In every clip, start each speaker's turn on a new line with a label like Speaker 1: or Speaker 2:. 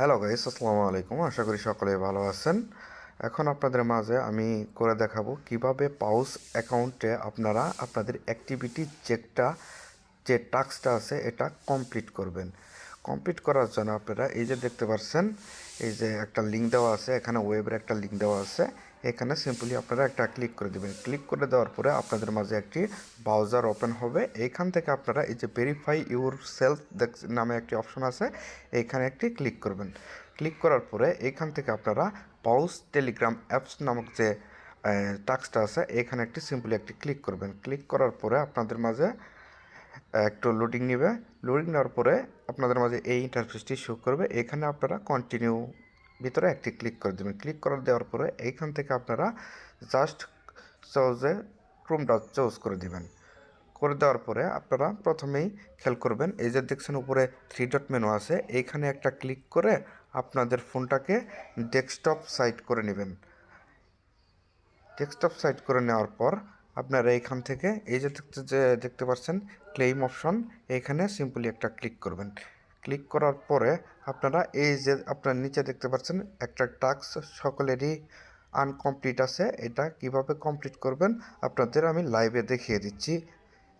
Speaker 1: Hello guys আসসালামু আলাইকুম। আশা করি সকলে ভালো আছেন। এখন আপনাদের মাঝে আমি করে দেখাবো কীভাবে পাউস অ্যাকাউন্টে আপনারা আপনাদের অ্যাক্টিভিটি চেকটা, যে টাস্কটা আছে এটা কমপ্লিট করবেন। কমপ্লিট করার জন্য আপনারা এই যে দেখতে পাচ্ছেন, এই যে একটা লিঙ্ক দেওয়া আছে, এখানে ওয়েবের একটা লিঙ্ক দেওয়া আছে। এখানে সিম্পলি আপনারা একটা ক্লিক করে দেবেন। ক্লিক করে দেওয়ার পরে আপনাদের মাঝে একটি ব্রাউজার ওপেন হবে। এইখান থেকে আপনারা এই যে ভেরিফাই ইউর সেলফ নামে একটি অপশন আছে, এইখানে একটি ক্লিক করবেন। ক্লিক করার পরে এইখান থেকে আপনারা পাউস টেলিগ্রাম অ্যাপস নামক যে টাস্কটা আছে এখানে একটি সিম্পলি একটি ক্লিক করবেন। ক্লিক করার পরে আপনাদের মাঝে একটু লোডিং নেবে। লোডিং নেওয়ার পরে আপনাদের মাঝে এই ইন্টারফেসটি শো করবে। এখানে আপনারা কন্টিনিউ ভিতরে একটি ক্লিক করে দেবেন। ক্লিক করে দেওয়ার পরে এইখান থেকে আপনারা জাস্ট চৌজে ক্রোমটা চুজ করে দিবেন। করে দেওয়ার পরে আপনারা প্রথমেই খেয়াল করবেন, এই যে দেখছেন উপরে থ্রি ডট মেনু আছে, এইখানে একটা ক্লিক করে আপনাদের ফোনটাকে ডেস্কটপ সাইট করে নেবেন। ডেস্কটপ সাইট করে নেওয়ার পর আপনারা এইখান থেকে এই যে দেখতে যে, দেখতে পাচ্ছেন ক্লেইম অপশন এইখানে সিম্পলি একটা ক্লিক করবেন। ক্লিক করার পরে আপনারা এই যে আপনার নিচে দেখতে পাচ্ছেন, একটা টাস্ক সকলেরই আনকমপ্লিট আছে। এটা কীভাবে কমপ্লিট করবেন আপনাদের আমি লাইভে দেখিয়ে দিচ্ছি।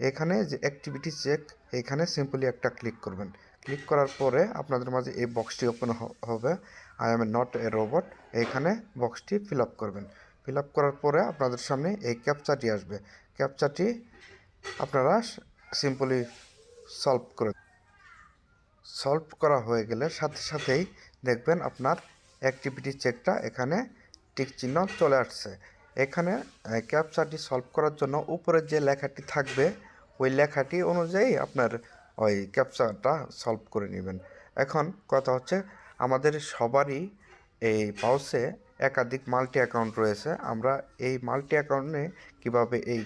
Speaker 1: এখানে যে অ্যাক্টিভিটি চেক, এখানে সিম্পলি একটা ক্লিক করবেন। ক্লিক করার পরে আপনাদের মাঝে এই বক্সটি ওপেন হবে। I am not a robot এখানে বক্সটি ফিল করবেন। ফিল করার পরে আপনাদের সামনে এই ক্যাপচাটি আসবে। ক্যাপচাটি আপনারা সিম্পলি সলভ করে সলভ করা হয়ে গেলে সাথে সাথেই দেখবেন আপনার অ্যাক্টিভিটি চেকটা এখানে টিক চিহ্ন চলে আসছে। এখানে ক্যাপচারটি সলভ করার জন্য উপরে যে লেখাটি থাকবে, ওই লেখাটি অনুযায়ী আপনার ওই ক্যাপচারটা সলভ করে নেবেন। এখন কথা হচ্ছে, আমাদের সবারই এই পাউসে একাধিক মাল্টি অ্যাকাউন্ট রয়েছে। আমরা এই মাল্টি অ্যাকাউন্টে কীভাবে এই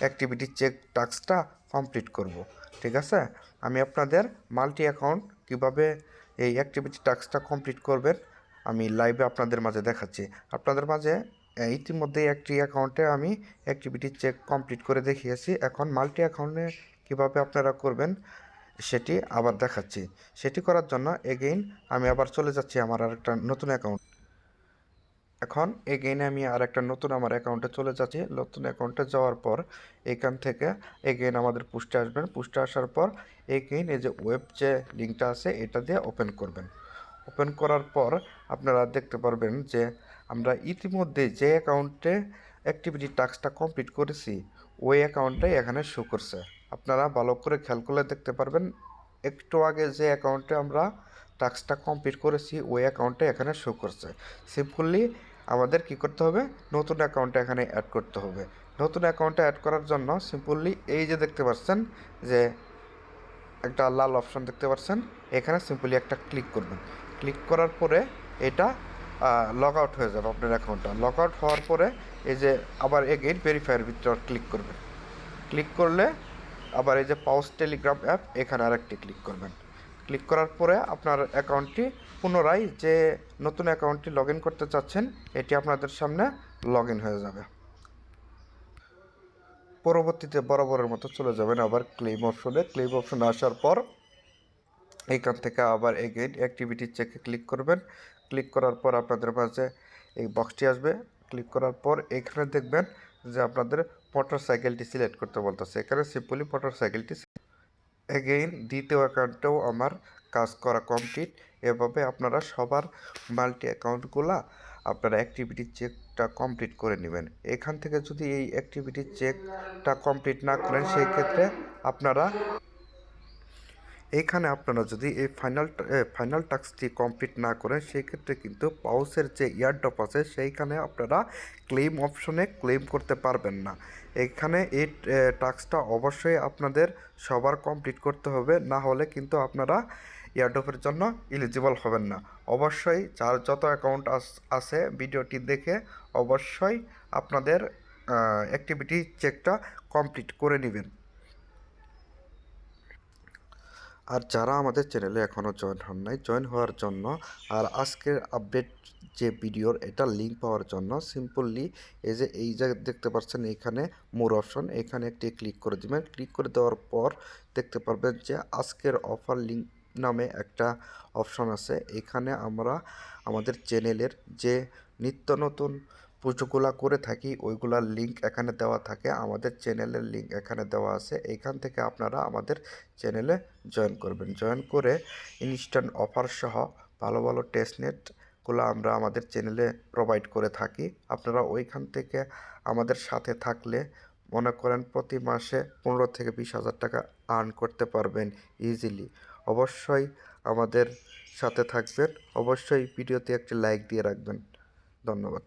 Speaker 1: অ্যাক্টিভিটি চেক টাস্কটা কমপ্লিট করব, ঠিক আছে? আমি আপনাদের মাল্টি অ্যাকাউন্ট কীভাবে এই অ্যাক্টিভিটি টাস্কটা কমপ্লিট করবেন, আমি লাইভে আপনাদের মাঝে দেখাচ্ছি। আপনাদের মাঝে ইতিমধ্যেই একটি অ্যাকাউন্টে আমি অ্যাক্টিভিটি চেক কমপ্লিট করে দেখিয়েছি। এখন মাল্টি অ্যাকাউন্টে কীভাবে আপনারা করবেন, সেটি আবার দেখাচ্ছি। সেটি করার জন্য এগেইন আমি আবার চলে যাচ্ছি আমার আর একটা নতুন অ্যাকাউন্ট এখন এগেইন আমি আর একটা নতুন আমার অ্যাকাউন্টে চলে যাচ্ছি। নতুন অ্যাকাউন্টে যাওয়ার পর এখান থেকে এগেইন আমাদের পুষ্টে আসবেন। পুষ্টে আসার পর এগেইন এই যে ওয়েব যে লিঙ্কটা আছে, এটা দিয়ে ওপেন করবেন। ওপেন করার পর আপনারা দেখতে পারবেন যে আমরা ইতিমধ্যে যে অ্যাকাউন্টে অ্যাক্টিভিটি টাস্কটা কমপ্লিট করেছি, ওই অ্যাকাউন্টটাই এখানে শো করছে। আপনারা ভালো করে খেয়াল করলে দেখতে পারবেন, একটু আগে যে অ্যাকাউন্টে আমরা টাস্কটা কমপ্লিট করেছি, ওই অ্যাকাউন্টে এখানে শো করছে। সিম্পলি আমাদের কি করতে হবে? নতুন অ্যাকাউন্টে এখানে অ্যাড করতে হবে। নতুন অ্যাকাউন্টে অ্যাড করার জন্য সিম্পলি এই যে দেখতে পাচ্ছেন যে একটা লাল অপশন দেখতে পাচ্ছেন, এখানে সিম্পলি একটা ক্লিক করবেন। ক্লিক করার পরে এটা লগ আউট হয়ে যাবে আপনার অ্যাকাউন্টটা লগ আউট হওয়ার পরে এই যে আবার এগেইন ভেরিফায়ার ভিতরে ক্লিক করবেন। ক্লিক করলে আবার এই যে পাউস টেলিগ্রাম অ্যাপ এখানে আরেকটি ক্লিক করবেন। ক্লিক করার পরে আপনার অ্যাকাউন্টটি পুনরায় যে নতুন অ্যাকাউন্টটি লগ করতে চাচ্ছেন, এটি আপনাদের সামনে লগ হয়ে যাবে। পরবর্তীতে বরাবরের মতো চলে যাবেন আবার ক্লেম অপশনে। ক্লেম অপশনে আসার পর এইখান থেকে আবার এগেইন অ্যাক্টিভিটি চেকে ক্লিক করবেন। ক্লিক করার পর আপনাদের মাঝে এই বক্সটি আসবে। ক্লিক করার পর এখানে দেখবেন যে আপনাদের মোটর সাইকেলটি সিলেক্ট করতে বলতেছে। এখানে সিম্পলি মোটর সাইকেলটি এগেইন দ্বিতীয় অ্যাকাউন্টেও আমার কাজ করা কমপ্লিট এভাবে আপনারা সবার মাল্টি অ্যাকাউন্টগুলা আপনারা অ্যাক্টিভিটি চেকটা কমপ্লিট করে নেবেন। এখান থেকে যদি এই অ্যাক্টিভিটি চেকটা কমপ্লিট না করেন, সেই ক্ষেত্রে আপনারা এইখানে আপনারা যদি এই ফাইনাল ফাইনাল টাস্কটি কমপ্লিট না করেন সেই ক্ষেত্রে কিন্তু পাউসের যে ইয়ারডপ আছে, সেইখানে আপনারা ক্লেম অপশনে ক্লেম করতে পারবেন না। এখানে এই টাস্কটা অবশ্যই আপনাদের সবার কমপ্লিট করতে হবে, না হলে কিন্তু আপনারা ইয়ারডপের জন্য এলিজিবল হবেন না। অবশ্যই যার যত অ্যাকাউন্ট আছে ভিডিওটি দেখে অবশ্যই আপনাদের অ্যাক্টিভিটি চেকটা কমপ্লিট করে নেবেন। আর যারা আমাদের চ্যানেলে এখনও জয়েন হন নাই জয়েন হওয়ার জন্য আর আজকের আপডেট যে ভিডিওর এটা লিঙ্ক পাওয়ার জন্য সিম্পলি এই যে এই যে দেখতে পাচ্ছেন এখানে মোর অপশন এখানে একটি ক্লিক করে দিবেন। ক্লিক করে দেওয়ার পর দেখতে পারবেন যে আজকের অফার লিঙ্ক নামে একটা অপশন আছে। এখানে আমরা আমাদের চ্যানেলের যে নিত্য নতুন পুজোগুলা করে থাকি, ওইগুলার লিঙ্ক এখানে দেওয়া থাকে, আমাদের চ্যানেলের লিঙ্ক এখানে দেওয়া আছে, এখান থেকে আপনারা আমাদের চ্যানেলে জয়েন করবেন। জয়েন করে ইনস্ট্যান্ট অফার সহ ভালো ভালো টেস্টনেটগুলো আমরা আমাদের চ্যানেলে প্রোভাইড করে থাকি। আপনারা ওইখান থেকে আমাদের সাথে থাকলে মনে করেন প্রতি মাসে পনেরো থেকে বিশ হাজার টাকা আর্ন করতে পারবেন ইজিলি অবশ্যই আমাদের সাথে থাকবেন, অবশ্যই ভিডিওতে একটি লাইক দিয়ে রাখবেন। ধন্যবাদ।